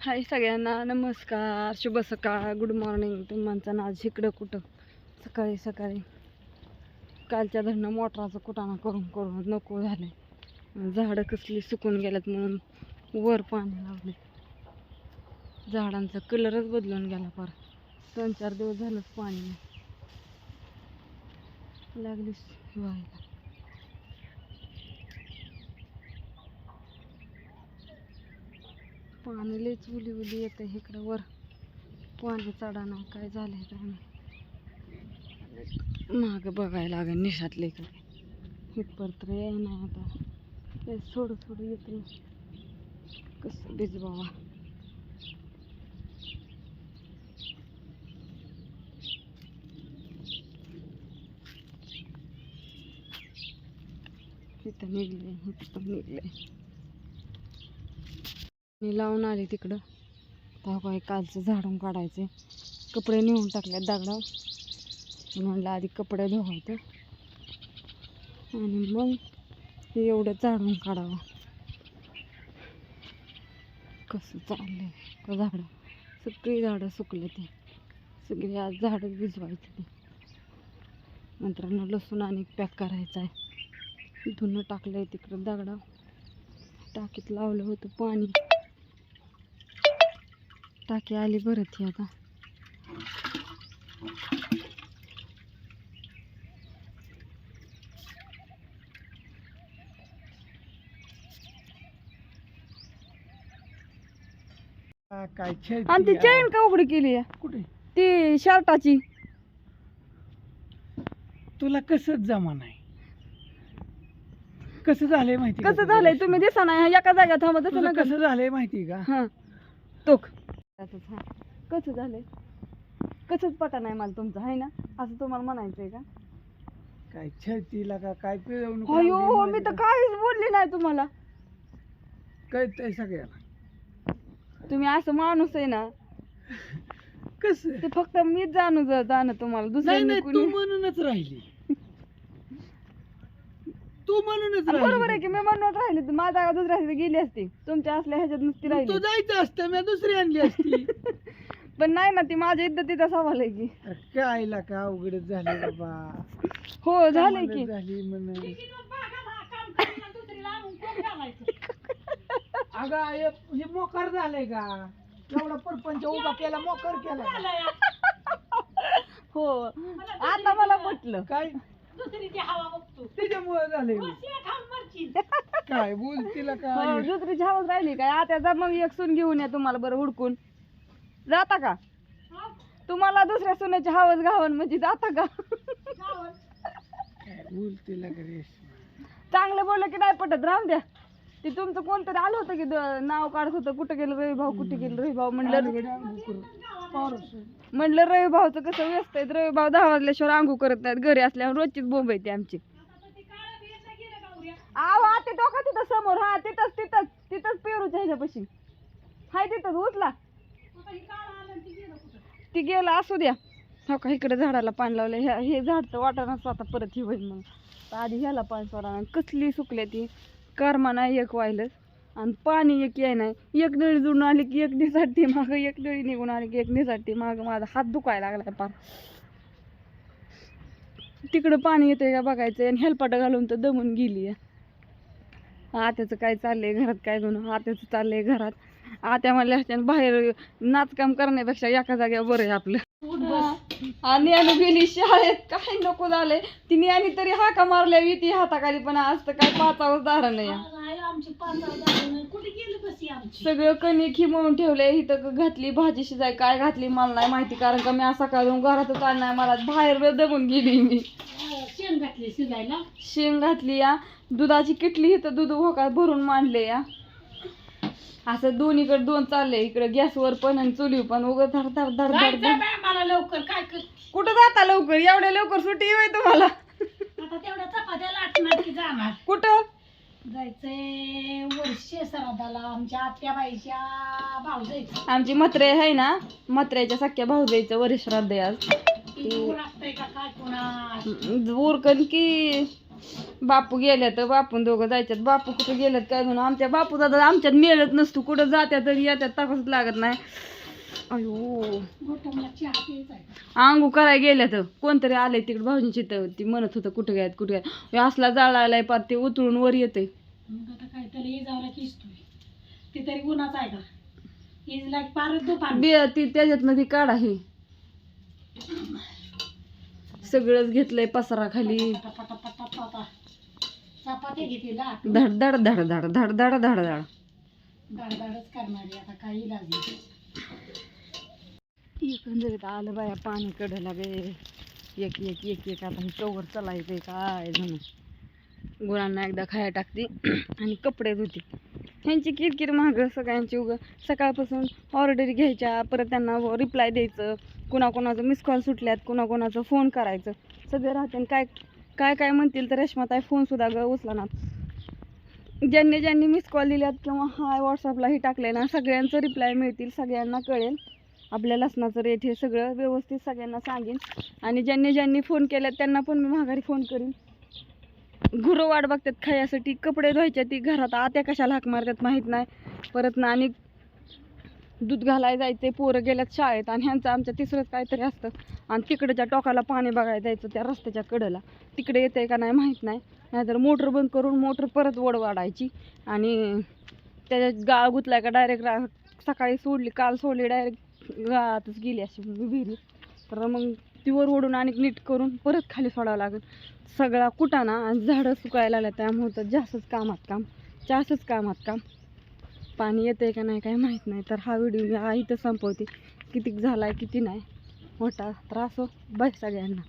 हाय सगळ्यांना नमस्कार शुभ सकाळ गुड मॉर्निंग तुम्हाला ना आज इकडं कुठं? सकाळी सकाळी. कालच्या धरणं मोटराचं कुटाणा करून करून नको झाले. झाडं कसली सुकून गेल्यात म्हणून वर पाणी लावले. झाडांचा कलरच बदलून गेला फार. दोन चार दिवस झालंच पाणी लागलीस व्हायला. पाणी लईच उली उली येतं इकडं वर. पाणी चढा नाही काय झालंय काय नाही. माग बघायला लागेल निशातले इकडे इथपर्यंत याय नाही आता. ते थोडं थोडं येते कसं भिजवावा इथं निघले इथं निघले मी लावून आले तिकडं. तेव्हा कालचं झाडून काढायचे. कपडे नेऊन टाकले दगडाव म्हणलं आधी कपडे धुवायचं. आणि मग ते एवढं झाडून काढावं. कसं चाललंय का झाडं? सगळी झाडं सुकले ते. सगळी आज झाडं भिजवायचे ते. नंतर लसूण आणि पॅक करायचं आहे. धुणं टाकलंय तिकडं दगडाव टाकीत लावलं होतं पाणी. टाकी आली बरं ती आता. हा, काय खेळ आणि ती चैन का उघडी केली कुठे? ती शर्टाची. तुला कसं जमा नाही कसं झालंय माहिती कसं? झालंय? तुम्ही दिसा नाही एका जाग्यात थांबत कसं झालंय माहिती का? हा. तोक. त्याचंच, हा. कसं झालंय? कसंच पटा नाही मला तुमचं आहे ना? असं तुम्हाला म्हणायचंय का? काय छळतीला का काय पिळवणूक अयो लावली मी तर काहीच बोलली नाही तुम्हाला? कळतंय सगळ्याला. तुम्ही असं माणूस आहे ना कसं? ते फक्त मीच जाणू जाणं तुम्हाला नाही दुसऱ्यांनी नाही तू कुणी म्हणूनच राहिली. तू म्हणूनच आणि बरोबर आहे राहिली की मी म्हणत राहिली. तर माझ्या जागा दुसऱ्या गेली असती. तुमच्या असल्या ह्याच्यात नुसती तू राहिली. जायचं असतं मी दुसरी आणली असती. पण नाही ना ती माझ्या इद्दतीचा सवाल आहे की. काय का अवघडच झाले बाबा. हो झालंय की. झाली म्हण. अगं हे हे मोकार झालंय का? एवढा परपंच उभा केला मोकार केला. हो आता मला पटलं. काय? त्याच्यामुळे झालंय काय बोल तिला हो, काय दुसरीची हवस राहिली काय? आता मग एक सून घेऊन या तुम्हाला बरं हुडकून. जाता का? तुम्हाला दुसऱ्या सुनाची हवस घावन म्हणजे जाता का? काय बोल तिला का रेश्मा? चांगलं बोललं की नाही पटत राहून द्या. ते तुमचं कोणतरी आलं होतं की द- नाव काढत होतं? कुठं गेलं रवी भाऊ कुठे गेलं रवी भाऊ म्हणलं. म्हणलं रवी भाऊचं कसं व्यस्त आहेत रवी भाऊ दहा वाजल्याशिवाय आंघोळ करत नाहीत. घरी असल्यावर रोजचीच बोंब येते आमची. आव हा ते डोका तिथं समोर हा तिथंच तिथंच तिथंच पेरूच्या ह्याच्यापाशी. हाय तिथंच उचला. ती गेला असू द्या. हो का इकडे झाडाला पाणी लावलं हे हे झाड तर वाटाणाच आता परत हे होईल मग तर आधी ह्याला पाणी सोडा कसली सुकल्या ती? कर्मा नाही एक व्हायलंच. आणि पाणी एक याय नाही. एक नळी जुळून आली की एक निसाठी मागं एक नळी निघून आली की एक निसाठी मागं. माझा हात दुखायला लागलाय पार तिकडं पाणी येतंय का बघायचं आणि हेलपाटा घालून तर दमून गेली आत्याचं काय चाललंय घरात काय दोन आत्याचं चाललंय घरात. आत्या म्हणल्या बाहेर नाचकाम करण्यापेक्षा एका जागेवर बरं आहे आपलं. आणि आणि गेली शाळेत काय नको झालंय तिने आणि तरी हाका मारल्या ती हाताखाली पण आज तर काय पाचावर दार नाही. सगळं कणिक हिमवून ठेवलंय इथं घातली भाजी शिजाय काय घातली मला नाही माहिती कारण का मी असा काढून घरातच नाही मला बाहेर दमून गेली मी. शेण घातली शिजायला? शेंग घातली या. दुधाची किटली इथं दूध होका भरून मांडले या. असं दोन्हीकडे दोन चालले इकडे गॅसवर पण आणि चुलीवर पण. उगं धड धड धड धड जायचं धड. बाय मला लवकर. काय कर? कुठं जाता लवकर? एवढ्या लवकर सुट्टी होय तुम्हाला? आता तेवढ्या चपात्या लाटणार की जाणार? कुठं? जायचंय वर्षे सरादाला आमच्या आत्याबाईच्या भाऊ जायचं आमची म्हात्रे आहे ना? म्हात्र्याच्या सख्या भाऊ जायचं वरिष्ठ आज. ती लागतंय का? काय कोणा उरकन की बापू गेल्या तर बापून दोघं जायच्यात. बापू कुठं गेल्यात काय म्हणून आमच्या बापू दादा आमच्यात मिळत नसतो. कुठं जात्या तरी येत्यात तपासच लागत नाही. अयो. आंघोळ करायला गेल्या तर कोणतरी आलंय तिकडे भाऊजींची तर. ती म्हणत होतं कुठं गेल्यात कुठं हे असला जाळायलाय पार ते उतरून वर येते मग आता काय त्याला इजावला किसतोय ते तरी उन्हाचा आहे का? इजला पारच दुपार. बी ती त्याच्यातनं ती काढा हे. सगळंच घेतलंय पसारा खाली धडधड धडधड धडधड धडधड. एकंदरीत आलं बाया पाणी कढला बे. एक एक एक एक आता चौवर चलायचे काय झालं? गुरांना एकदा खाया टाकते आणि कपडे धुते. ह्यांची किरकिर महाग सगळ्यांची उग सकाळपासून ऑर्डर घ्यायच्या परत त्यांना रिप्लाय द्यायचं. कुणाकोणाचं मिस कॉल सुटल्यात कुणाकोणाचं फोन करायचं. सगळं राहते आणि काय काय काय म्हणतील तर रेशमाताई फोनसुद्धा ग उचला ना ज्यांनी ज्यांनी मिस कॉल दिल्यात किंवा हाय व्हॉट्सअपलाही टाकले ना सगळ्यांचं रिप्लाय मिळतील सगळ्यांना कळेल. आपल्या लसणाचं रेट हे सगळं व्यवस्थित सगळ्यांना सांगेन. आणि ज्यांनी ज्यांनी फोन केल्यात त्यांना पण मी माघारी फोन करीन. गुरं वाट बघतात खायसाठी कपडे धुवायच्या ती घरात आत्या कशाला हाक मारतात माहीत नाही. परत ना आणि दूध घालायला जायचे पोरं गेल्यात शाळेत आणि ह्यांचं आमच्या तिसरंच काहीतरी असतं. आणि तिकडच्या टोकाला पाणी बघायला जायचं त्या रस्त्याच्या कडेला. तिकडे येते का नाही माहीत नाही. नाहीतर मोटर बंद करून मोटर परत वड वाढायची. आणि त्याच्यात गाळ गुतलाय का डायरेक्ट सकाळी सोडली काल सोडली डायरेक्ट गाळातच गेली अशी विहिरी. तर मग ती वर ओढून आणि नीट करून परत खाली सोडावं लागेल. सगळा कुटाणा आणि झाडं सुकायला लागल्या. त्यामुळं तर जास्तच कामात काम जास्तच कामात काम. पाणी येतंय का नाही काय माहीत नाही. तर हा व्हिडिओ मी हा इथं संपवते. किती झाला आहे किती नाही. मोठा त्रास हो. बाय सगळ्यांना.